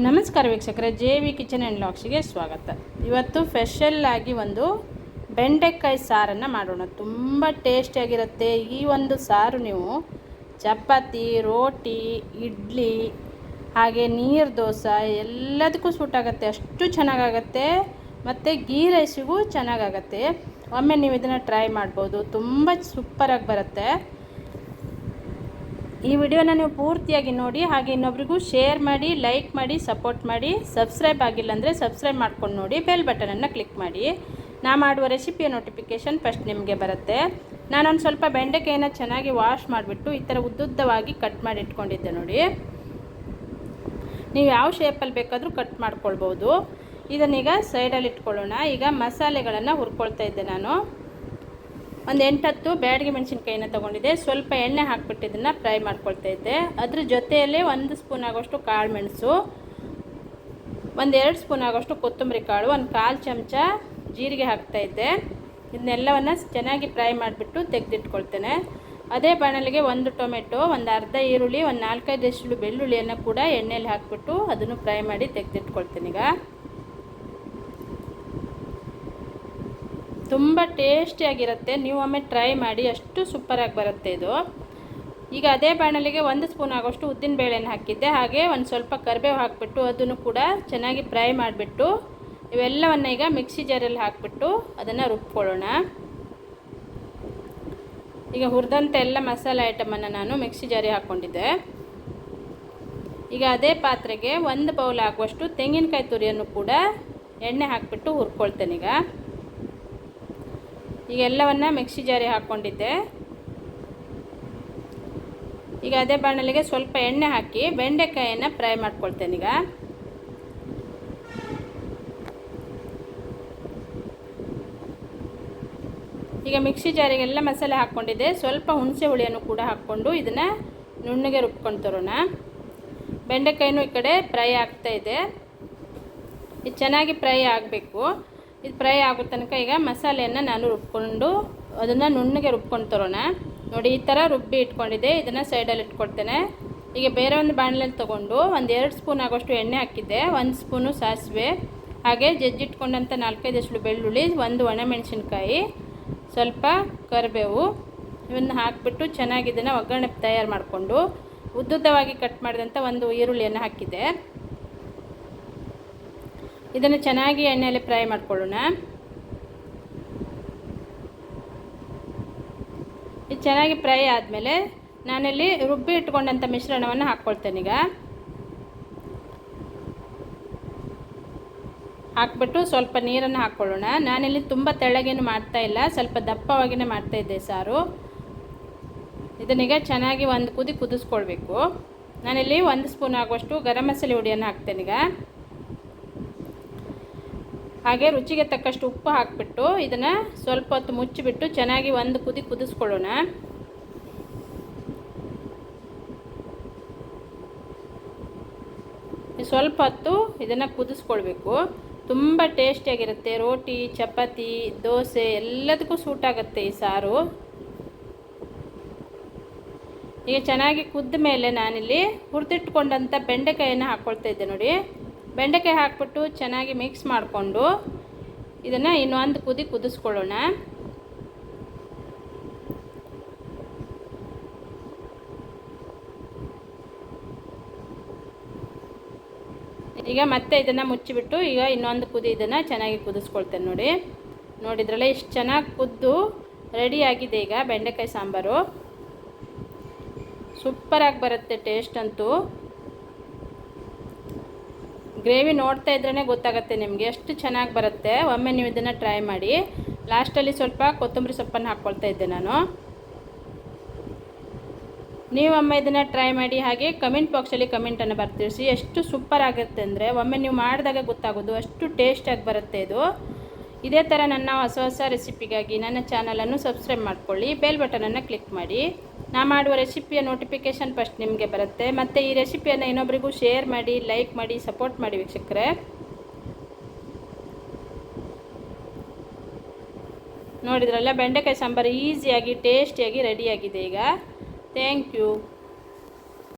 ನಮಸ್ಕಾರ ವೀಕ್ಷಕರೇ, J V kitchen and ಲಾಕ್ಸ್ಗೆ ಸ್ವಾಗತ. ಇವತ್ತು ಸ್ಪೆಷಲ್ ಆಗಿ ಒಂದು ಬೆಂಡೆಕಾಯಿ ಸಾರನ್ನು ಮಾಡೋಣ. ತುಂಬ ಟೇಸ್ಟಿಯಾಗಿರುತ್ತೆ ಈ ಒಂದು ಸಾರು ನೀವು ಚಪಾತಿ, ರೋಟಿ, ಇಡ್ಲಿ, ಹಾಗೆ ನೀರು ದೋಸೆ ಎಲ್ಲದಕ್ಕೂ ಸೂಟ್ ಆಗುತ್ತೆ. ಅಷ್ಟು ಚೆನ್ನಾಗಾಗತ್ತೆ. ಮತ್ತು ಗೀ ರೈಸಿಗೂ ಚೆನ್ನಾಗಾಗತ್ತೆ. ಒಮ್ಮೆ ನೀವು ಇದನ್ನು ಟ್ರೈ ಮಾಡ್ಬೋದು. ತುಂಬ ಸೂಪರಾಗಿ ಬರುತ್ತೆ. ಈ ವಿಡಿಯೋನ ನೀವು ಪೂರ್ತಿಯಾಗಿ ನೋಡಿ, ಹಾಗೆ ಇನ್ನೊಬ್ರಿಗೂ ಶೇರ್ ಮಾಡಿ ಲೈಕ್ ಮಾಡಿ ಸಪೋರ್ಟ್ ಮಾಡಿ ಸಬ್ಸ್ಕ್ರೈಬ್ ಆಗಿಲ್ಲ ಅಂದರೆ ಸಬ್ಸ್ಕ್ರೈಬ್ ಮಾಡ್ಕೊಂಡು ನೋಡಿ ಬೆಲ್ ಬಟನನ್ನು ಕ್ಲಿಕ್ ಮಾಡಿ. ನಾ ಮಾಡುವ ರೆಸಿಪಿಯ ನೋಟಿಫಿಕೇಶನ್ ಫಸ್ಟ್ ನಿಮಗೆ ಬರುತ್ತೆ. ನಾನೊಂದು ಸ್ವಲ್ಪ ಬೆಂಡೆಕಾಯಿನ ಚೆನ್ನಾಗಿ ವಾಶ್ ಮಾಡಿಬಿಟ್ಟು ಈ ಥರ ಉದ್ದುದ್ದವಾಗಿ ಕಟ್ ಮಾಡಿ ಇಟ್ಕೊಂಡಿದ್ದೆ ನೋಡಿ. ನೀವು ಯಾವ ಶೇಪಲ್ಲಿ ಬೇಕಾದರೂ ಕಟ್ ಮಾಡ್ಕೊಳ್ಬೋದು. ಇದನ್ನೀಗ ಸೈಡಲ್ಲಿ ಇಟ್ಕೊಳ್ಳೋಣ. ಈಗ ಮಸಾಲೆಗಳನ್ನು ಹುರ್ಕೊಳ್ತಾ ಇದ್ದೆ ನಾನು. ಒಂದು ಎಂಟತ್ತು ಬ್ಯಾಡಿಗೆ ಮೆಣಸಿನ್ಕಾಯಿನ ತೊಗೊಂಡಿದ್ದೆ. ಸ್ವಲ್ಪ ಎಣ್ಣೆ ಹಾಕ್ಬಿಟ್ಟು ಇದನ್ನು ಫ್ರೈ ಮಾಡ್ಕೊಳ್ತಾ ಇದ್ದೆ. ಅದ್ರ ಜೊತೆಯಲ್ಲೇ ಒಂದು ಸ್ಪೂನ್ ಆಗೋಷ್ಟು ಕಾಳು ಮೆಣಸು, ಒಂದು ಎರಡು ಸ್ಪೂನ್ ಆಗೋಷ್ಟು ಕೊತ್ತಂಬರಿ ಕಾಳು, ಒಂದು ಕಾಲು ಚಮಚ ಜೀರಿಗೆ ಹಾಕ್ತಾಯಿದ್ದೆ ಇದನ್ನೆಲ್ಲವನ್ನು ಚೆನ್ನಾಗಿ ಫ್ರೈ ಮಾಡಿಬಿಟ್ಟು ತೆಗೆದಿಟ್ಕೊಳ್ತೇನೆ. ಅದೇ ಬಾಣಲಿಗೆ ಒಂದು ಟೊಮೆಟೊ, ಒಂದು ಅರ್ಧ ಈರುಳ್ಳಿ, ಒಂದು ನಾಲ್ಕೈದು ಬೆಳ್ಳುಳ್ಳಿಯನ್ನು ಕೂಡ ಎಣ್ಣೆಯಲ್ಲಿ ಹಾಕಿಬಿಟ್ಟು ಅದನ್ನು ಫ್ರೈ ಮಾಡಿ ತೆಗೆದಿಟ್ಕೊಳ್ತೇನೆ ಈಗ. ತುಂಬ ಟೇಸ್ಟಿಯಾಗಿರುತ್ತೆ ನೀವು ಒಮ್ಮೆ ಟ್ರೈ ಮಾಡಿ ಅಷ್ಟು ಸೂಪರಾಗಿ ಬರುತ್ತೆ ಇದು. ಈಗ ಅದೇ ಬಾಣಲಿಗೆ ಒಂದು ಸ್ಪೂನ್ ಆಗೋಷ್ಟು ಉದ್ದಿನ ಬೇಳೆನ ಹಾಕಿದ್ದೆ. ಹಾಗೆ ಒಂದು ಸ್ವಲ್ಪ ಕರಿಬೇವು ಹಾಕಿಬಿಟ್ಟು ಅದನ್ನು ಕೂಡ ಚೆನ್ನಾಗಿ ಫ್ರೈ ಮಾಡಿಬಿಟ್ಟು ಇವೆಲ್ಲವನ್ನು ಈಗ ಮಿಕ್ಸಿ ಜಾರಲ್ಲಿ ಹಾಕಿಬಿಟ್ಟು ಅದನ್ನು ರುಬ್ಕೊಳ್ಳೋಣ. ಈಗ ಹುರಿದಂಥ ಎಲ್ಲ ಮಸಾಲೆ ಐಟಮನ್ನು ನಾನು ಮಿಕ್ಸಿ ಜಾರಿ ಹಾಕ್ಕೊಂಡಿದ್ದೆ. ಈಗ ಅದೇ ಪಾತ್ರೆಗೆ ಒಂದು ಬೌಲ್ ಆಗುವಷ್ಟು ತೆಂಗಿನಕಾಯಿ ತುರಿಯನ್ನು ಕೂಡ ಎಣ್ಣೆ ಹಾಕಿಬಿಟ್ಟು ಹುರ್ಕೊಳ್ತೇನೆ ಈಗ. ಈಗ ಎಲ್ಲವನ್ನು ಮಿಕ್ಸಿ ಜಾರಿ ಹಾಕ್ಕೊಂಡಿದ್ದೆ. ಈಗ ಅದೇ ಬಾಣಲಿಗೆ ಸ್ವಲ್ಪ ಎಣ್ಣೆ ಹಾಕಿ ಬೆಂಡೆಕಾಯನ್ನು ಫ್ರೈ ಮಾಡ್ಕೊಳ್ತೇನೆ ಈಗ. ಈಗ ಮಿಕ್ಸಿ ಜಾರಿಗೆಲ್ಲ ಮಸಾಲೆ ಹಾಕ್ಕೊಂಡಿದ್ದೆ. ಸ್ವಲ್ಪ ಹುಣಸೆ ಹುಳಿಯನ್ನು ಕೂಡ ಹಾಕ್ಕೊಂಡು ಇದನ್ನು ನುಣ್ಣಗೆ ರುಬ್ಕೊಂಡು ತರೋಣ. ಬೆಂಡೆಕಾಯಿನೂ ಈ ಕಡೆ ಫ್ರೈ ಆಗ್ತಾ ಇದೆ. ಇದು ಚೆನ್ನಾಗಿ ಫ್ರೈ ಆಗಬೇಕು. ಇದು ಫ್ರೈ ಆಗೋ ತನಕ ಈಗ ಮಸಾಲೆಯನ್ನು ನಾನು ರುಬ್ಕೊಂಡು, ಅದನ್ನು ನುಣ್ಣಗೆ ರುಬ್ಕೊಂಡು ತರೋಣ. ನೋಡಿ, ಈ ಥರ ರುಬ್ಬಿ ಇಟ್ಕೊಂಡಿದ್ದೆ. ಇದನ್ನು ಸೈಡಲ್ಲಿ ಇಟ್ಕೊಳ್ತೇನೆ ಈಗ ಬೇರೆ ಒಂದು ಬಾಣಲೆಯಲ್ಲಿ ತೊಗೊಂಡು ಒಂದು ಎರಡು ಸ್ಪೂನ್ ಆಗೋಷ್ಟು ಎಣ್ಣೆ ಹಾಕಿದ್ದೆ. ಒಂದು ಸ್ಪೂನು ಸಾಸಿವೆ, ಹಾಗೆ ಜಜ್ಜಿಟ್ಕೊಂಡಂಥ ನಾಲ್ಕೈದು ಅಷ್ಟು ಬೆಳ್ಳುಳ್ಳಿ, ಒಂದು ಒಣಮೆಣಸಿನ್ಕಾಯಿ, ಸ್ವಲ್ಪ ಕರಿಬೇವು. ಇವನ್ನು ಹಾಕಿಬಿಟ್ಟು ಚೆನ್ನಾಗಿ ಇದನ್ನು ಒಗ್ಗರಣೆ ತಯಾರು ಮಾಡಿಕೊಂಡು, ಉದ್ದುದ್ದವಾಗಿ ಕಟ್ ಮಾಡಿದಂಥ ಒಂದು ಈರುಳ್ಳಿಯನ್ನು ಹಾಕಿದ್ದೆ. ಇದನ್ನು ಚೆನ್ನಾಗಿ ಎಣ್ಣೆಯಲ್ಲಿ ಫ್ರೈ ಮಾಡ್ಕೊಳ್ಳೋಣ. ಇದು ಚೆನ್ನಾಗಿ ಫ್ರೈ ಆದಮೇಲೆ ನಾನಿಲ್ಲಿ ರುಬ್ಬಿ ಇಟ್ಕೊಂಡಂಥ ಮಿಶ್ರಣವನ್ನು ಹಾಕ್ಕೊಳ್ತೇನೆ ಈಗ. ಹಾಕ್ಬಿಟ್ಟು ಸ್ವಲ್ಪ ನೀರನ್ನು ಹಾಕ್ಕೊಳ್ಳೋಣ. ನಾನಿಲ್ಲಿ ತುಂಬ ತೆಳ್ಳಗೇನು ಮಾಡ್ತಾ ಇಲ್ಲ, ಸ್ವಲ್ಪ ದಪ್ಪವಾಗಿನೇ ಮಾಡ್ತಾ ಇದ್ದೆ ಸಾರು. ಇದನ್ನೀಗ ಚೆನ್ನಾಗಿ ಒಂದು ಕುದಿ ಕುದಿಸ್ಕೊಳ್ಬೇಕು. ನಾನಿಲ್ಲಿ ಒಂದು ಸ್ಪೂನ್ ಆಗುವಷ್ಟು ಗರಂ ಮಸಾಲೆ ಹುಡಿಯನ್ನು ಹಾಕ್ತೇನೆ ಈಗ. ಹಾಗೆ ರುಚಿಗೆ ತಕ್ಕಷ್ಟು ಉಪ್ಪು ಹಾಕಿಬಿಟ್ಟು ಇದನ್ನು ಸ್ವಲ್ಪ ಹೊತ್ತು ಮುಚ್ಚಿಬಿಟ್ಟು ಚೆನ್ನಾಗಿ ಒಂದು ಕುದಿ ಕುದಿಸ್ಕೊಳ್ಳೋಣ. ಸ್ವಲ್ಪ ಹೊತ್ತು ಇದನ್ನು ಕುದಿಸ್ಕೊಳ್ಬೇಕು. ತುಂಬ ಟೇಸ್ಟಿಯಾಗಿರುತ್ತೆ. ರೋಟಿ, ಚಪಾತಿ, ದೋಸೆ ಎಲ್ಲದಕ್ಕೂ ಸೂಟ್ ಆಗುತ್ತೆ ಈ ಸಾರು. ಈಗ ಚೆನ್ನಾಗಿ ಕುದ್ದ ಮೇಲೆ ನಾನಿಲ್ಲಿ ಹುರಿದಿಟ್ಕೊಂಡಂಥ ಬೆಂಡೆಕಾಯನ್ನು ಹಾಕ್ಕೊಳ್ತಾ ಇದ್ದೆ ನೋಡಿ. ಬೆಂಡೆಕಾಯಿ ಹಾಕ್ಬಿಟ್ಟು ಚೆನ್ನಾಗಿ ಮಿಕ್ಸ್ ಮಾಡಿಕೊಂಡು ಇದನ್ನು ಇನ್ನೊಂದು ಕುದಿ ಕುದಿಸ್ಕೊಳ್ಳೋಣ. ಈಗ ಮತ್ತೆ ಇದನ್ನು ಮುಚ್ಚಿಬಿಟ್ಟು ಈಗ ಇನ್ನೊಂದು ಕುದಿ ಇದನ್ನು ಚೆನ್ನಾಗಿ ಕುದಿಸ್ಕೊಳ್ತೇನೆ ನೋಡಿ. ನೋಡಿದ್ರಲ್ಲ ಇಷ್ಟು ಚೆನ್ನಾಗಿ ಕುದ್ದು ರೆಡಿಯಾಗಿದೆ ಈಗ ಬೆಂಡೆಕಾಯಿ ಸಾಂಬಾರು. ಸೂಪರಾಗಿ ಬರುತ್ತೆ ಟೇಸ್ಟ್ ಅಂತೂ. ಗ್ರೇವಿ ನೋಡ್ತಾ ಇದ್ರೇ ಗೊತ್ತಾಗುತ್ತೆ ನಿಮಗೆ. ಎಷ್ಟು ಚೆನ್ನಾಗಿ ಬರುತ್ತೆ, ಒಮ್ಮೆ ನೀವು ಇದನ್ನು ಟ್ರೈ ಮಾಡಿ. ಲಾಸ್ಟಲ್ಲಿ ಸ್ವಲ್ಪ ಕೊತ್ತಂಬರಿ ಸೊಪ್ಪನ್ನು ಹಾಕ್ಕೊಳ್ತಾ ಇದ್ದೆ ನಾನು. ನೀವು ಒಮ್ಮೆ ಇದನ್ನು ಟ್ರೈ ಮಾಡಿ, ಹಾಗೆ ಕಮೆಂಟ್ ಬಾಕ್ಸಲ್ಲಿ ಕಮೆಂಟನ್ನು ಬರ್ತಿರಿಸಿ. ಎಷ್ಟು ಸೂಪರ್ ಆಗುತ್ತೆ ಅಂದರೆ, ಒಮ್ಮೆ ನೀವು ಮಾಡಿದಾಗ ಗೊತ್ತಾಗೋದು, ಅಷ್ಟು ಟೇಸ್ಟಾಗಿ ಬರುತ್ತೆ ಇದು. ಇದೇ ಥರ ನನ್ನ ಹೊಸ ಹೊಸ ರೆಸಿಪಿಗಾಗಿ ನನ್ನ ಚಾನಲನ್ನು ಸಬ್ಸ್ಕ್ರೈಬ್ ಮಾಡ್ಕೊಳ್ಳಿ ಬೆಲ್ ಬಟನನ್ನು ಕ್ಲಿಕ್ ಮಾಡಿ. ನಾ ಮಾಡುವ ರೆಸಿಪಿಯ ನೋಟಿಫಿಕೇಷನ್ ಫಸ್ಟ್ ನಿಮಗೆ ಬರುತ್ತೆ. ಮತ್ತು ಈ ರೆಸಿಪಿಯನ್ನು ಇನ್ನೊಬ್ರಿಗೂ ಶೇರ್ ಮಾಡಿ ಲೈಕ್ ಮಾಡಿ ಸಪೋರ್ಟ್ ಮಾಡಿ ವೀಕ್ಷಕರೇ. ನೋಡಿದ್ರಲ್ಲ, ಬೆಂಡೆಕಾಯಿ ಸಾಂಬಾರು ಈಸಿಯಾಗಿ ಟೇಸ್ಟಿಯಾಗಿ ರೆಡಿಯಾಗಿದೆ ಈಗ. Thank you